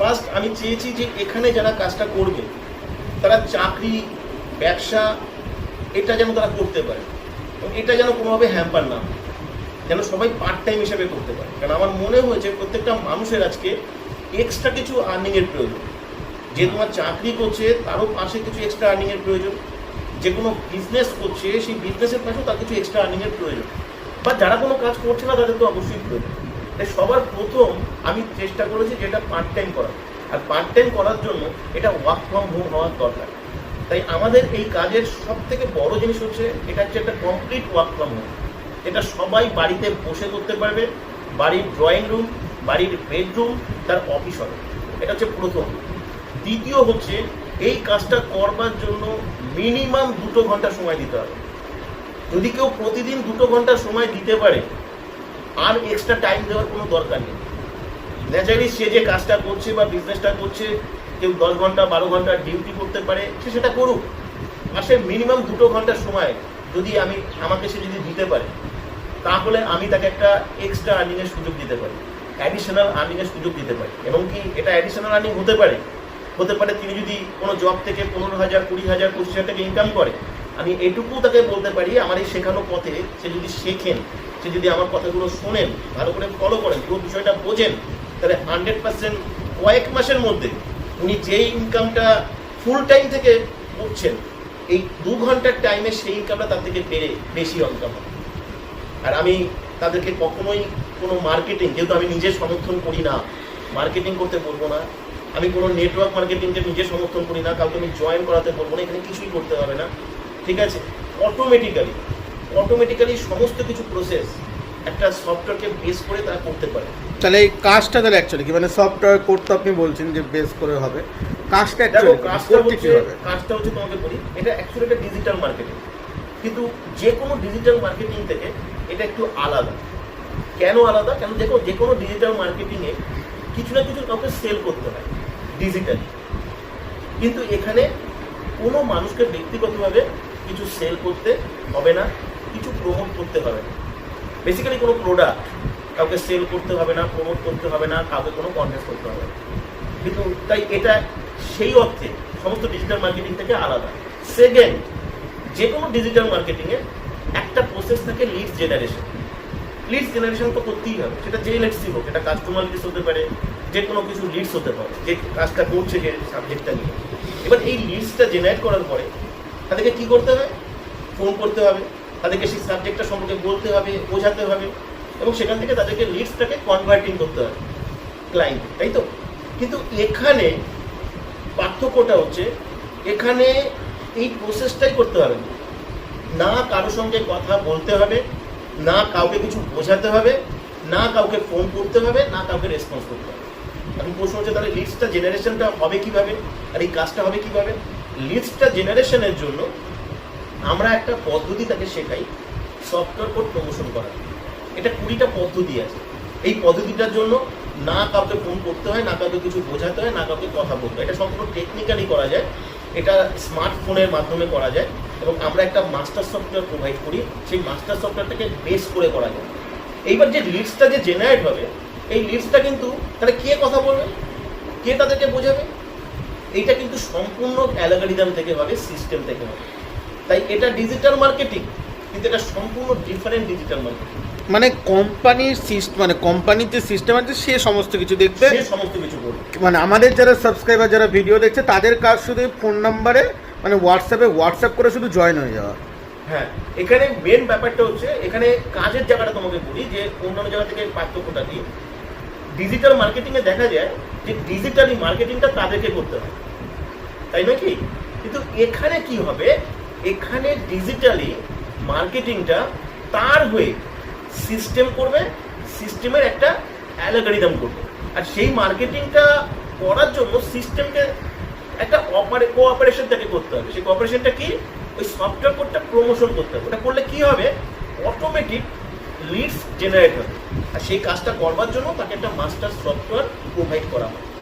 First আমি চেয়েছি যে এখানে যারা কাজটা করবে, তারা চাকরি, ব্যবসা, এটা যেন তারা করতে পারে। এবং এটা যেন কোনোভাবে হ্যাম্পার না যেন সবাই পার্ট টাইম হিসেবে করতে পারে। কারণ আমার মনে হয়েছে প্রত্যেকটা মানুষের আজকে এক্সট্রা কিছু আর্নিংয়ের প্রয়োজন। যে তোমার চাকরি করছে, তারও পাশে কিছু এক্সট্রা আর্নিংয়ের প্রয়োজন। যে কোনো বিজনেস করছে, সেই বিজনেসের পাশেও তার কিছু এক্সট্রা আর্নিংয়ের প্রয়োজন। বা যারা কোনো কাজ করছে না, তাদের তো অবশ্যই প্রয়োজন। তাই সবার প্রথম আমি চেষ্টা করেছি যে এটা পার্ট টাইম করা আর পার্ট টাইম করার জন্য এটা ওয়ার্ক ফ্রম হোম হওয়ার দরকার। তাই আমাদের এই কাজের সব থেকে বড় জিনিস হচ্ছে, এটা হচ্ছে একটা কমপ্লিট ওয়ার্ক ফ্রম হোম এটা সবাই বাড়িতে বসে করতে পারবে, বাড়ির ড্রয়িং রুম বাড়ির বেডরুম তার অফিস হবে। এটা হচ্ছে প্রথম। দ্বিতীয় হচ্ছে, এই কাজটা করবার জন্য মিনিমাম দুটো ঘণ্টা সময় দিতে হবে। যদি কেউ প্রতিদিন দুটো ঘণ্টা সময় দিতে পারে আর এক্সট্রা টাইম দেওয়ার কোনো দরকার নেই। ন্যাচারালি সে যে কাজটা করছে বা বিজনেসটা করছে, কেউ দশ ঘণ্টা, বারো ঘণ্টা ডিউটি করতে পারে, সে সেটা করুক। আর সে মিনিমাম দুটো ঘণ্টার সময় যদি আমি, আমাকে সে যদি দিতে পারে, তাহলে আমি তাকে একটা এক্সট্রা আর্নিংয়ের সুযোগ দিতে পারি। অ্যাডিশনাল আর্নিংয়ের সুযোগ দিতে পারি। এবং কি এটা অ্যাডিশনাল আর্নিং হতে পারে? হতে পারে তিনি যদি কোনো জব থেকে পনেরো হাজার, কুড়ি হাজার, পঁচিশ হাজার টাকা ইনকাম করে আমি এটুকু তাকে বলতে পারি, আমার এই শেখানো পথে সে যদি শেখেন, সে যদি আমার কথাগুলো শোনেন, ভালো করে ফলো করেন, পুরো বিষয়টা বোঝেন, তাহলে হান্ড্রেড পার্সেন্ট কয়েক মাসের মধ্যে উনি যেই ইনকামটা ফুল টাইম থেকে করছেন, এই দু ঘণ্টার টাইমে সেই ইনকামটা তার থেকে বেড়ে, বেশি ইনকাম হবে। আর আমি তাদেরকে কখনোই কোনো মার্কেটিং যেহেতু আমি নিজে সমর্থন করি না মার্কেটিং করতে বলব না, আমি কোনো নেটওয়ার্ক মার্কেটিংকে নিজে সমর্থন করি না, কাউকে আমি জয়েন করাতে বলব না, এখানে কিছুই করতে হবে না। ঠিক আছে? অটোমেটিক্যালি অটোমেটিক্যালি সমস্ত কিছু প্রসেস একটা সফটওয়্যারকে বেস করে তারা করতে পারে। তাহলে এই কাজটা তাহলে অ্যাকচুয়ালি কি? মানে সফটওয়্যার কোড তো আপনি বলছেন যে বেস করে হবে। কাজটা দেখো কাজটা করতে হচ্ছে হবে? কাজটা হচ্ছে তোমাকে বলি এটা অ্যাকচুয়ালি একটা ডিজিটাল মার্কেটিং কিন্তু যে কোনো ডিজিটাল মার্কেটিং থেকে এটা একটু আলাদা। কেন আলাদা? কেন দেখো যে কোনো ডিজিটাল মার্কেটিংয়ে কিছু না কিছু কাউকে সেল করতে হয় ডিজিটালি কিন্তু এখানে কোনো মানুষকে ব্যক্তিগতভাবে কিছু সেল করতে হবে না, কিছু প্রমোট করতে হবে। না বেসিক্যালি কোনো প্রোডাক্ট কাউকে সেল করতে হবে না প্রমোট করতে হবে না, কাউকে কোনো কনভেন্স করতে হবে কিন্তু তাই এটা সেই অর্থে সমস্ত ডিজিটাল মার্কেটিং থেকে আলাদা। সেকেন্ড যে কোনো ডিজিটাল মার্কেটিংয়ে একটা প্রসেস থাকে লিডস জেনারেশন লিডস জেনারেশন তো করতেই হবে, সেটা যে লিডসই হোক, এটা কাস্টমার লিডস হতে পারে যে কোনো কিছু লিডস হতে পারে, যে কাজটা করছে যে সাবজেক্টটা নিয়ে। এবার এই লিডসটা জেনারেট করার পরে তাদেরকে কি করতে হবে? ফোন করতে হবে। তাদেরকে সেই সাবজেক্টটা সম্পর্কে বলতে হবে, বোঝাতে হবে এবং সেখান থেকে তাদেরকে লিডসটাকে কনভার্টিং করতে হবে ক্লায়েন্ট তাই তো? কিন্তু এখানে পার্থক্যটা হচ্ছে, এখানে এই প্রসেসটাই করতে হবে না। কারোর সঙ্গে কথা বলতে হবে, না কাউকে কিছু বোঝাতে হবে, না কাউকে ফোন করতে হবে, না কাউকে রেসপন্স করতে হবে। এখন প্রশ্ন হচ্ছে, তাহলে লিস্টটা জেনারেশনটা হবে কীভাবে? আর এই কাজটা হবে কীভাবে? লিস্টটা জেনারেশনের জন্য আমরা একটা পদ্ধতি তাকে শেখাই সফটওয়্যার কোড প্রমোশন করার এটা কুড়িটা পদ্ধতি আছে। এই পদ্ধতিটার জন্য না কাউকে ফোন করতে হয়, না কাউকে কিছু বোঝাতে হয়, না কাউকে কথা বলতে হয়। এটা সম্পূর্ণ টেকনিক্যালি করা যায়। এটা স্মার্টফোনের মাধ্যমে করা যায় এবং আমরা একটা মাস্টার সফটওয়্যার প্রোভাইড করি। সেই মাস্টার সফটওয়্যারটাকে বেস করে করা যায়। এইবার যে লিস্টটা যে জেনারেট হবে, এই লিস্টটা কিন্তু তাহলে কে কথা বলবে? কে তাদেরকে বোঝাবে? এইটা কিন্তু সম্পূর্ণ অ্যালগারিদম থেকে হবে সিস্টেম থেকে হবে। তাই এটা ডিজিটাল মার্কেটিং কিন্তু এটা সম্পূর্ণ ডিফারেন্ট ডিজিটাল মার্কেটিং মানে কোম্পানির সিস্টেম মানে কোম্পানির যে সিস্টেম আছে সে সমস্ত কিছু দেখবে। সে সমস্ত কিছু করবে। মানে আমাদের যারা সাবস্ক্রাইবার যারা ভিডিও দেখছে তাদের কাজ শুধু ফোন নাম্বারে মানে হোয়াটসঅ্যাপে হোয়াটসঅ্যাপ করে শুধু জয়েন হয়ে যাওয়া। হ্যাঁ এখানে মেন ব্যাপারটা হচ্ছে এখানে কাজের জায়গাটা তোমাকে বলি যে অন্যান্য জায়গা থেকে পার্থক্যটা কি? ডিজিটাল মার্কেটিংয়ে দেখা যায় যে ডিজিটালি মার্কেটিংটা তাদেরকে করতে হয়। তাই নাকি কিন্তু এখানে কি হবে? এখানে ডিজিটালি মার্কেটিংটা তার হয়ে সিস্টেম করবে সিস্টেমের একটা অ্যালগারিদম করবে। আর সেই মার্কেটিংটা করার জন্য সিস্টেমকে একটা অপারে কোঅপারেশন তাকে করতে হবে। সেই কোঅপারেশনটা কি? ওই সফটওয়্যার কোডটা প্রমোশন করতে হবে। ওটা করলে কি হবে? অটোমেটিক লিডস জেনারেট হবে আর সেই কাজটা করবার জন্য তাকে একটা মাস্টার সফটওয়্যার প্রোভাইড করা হয়।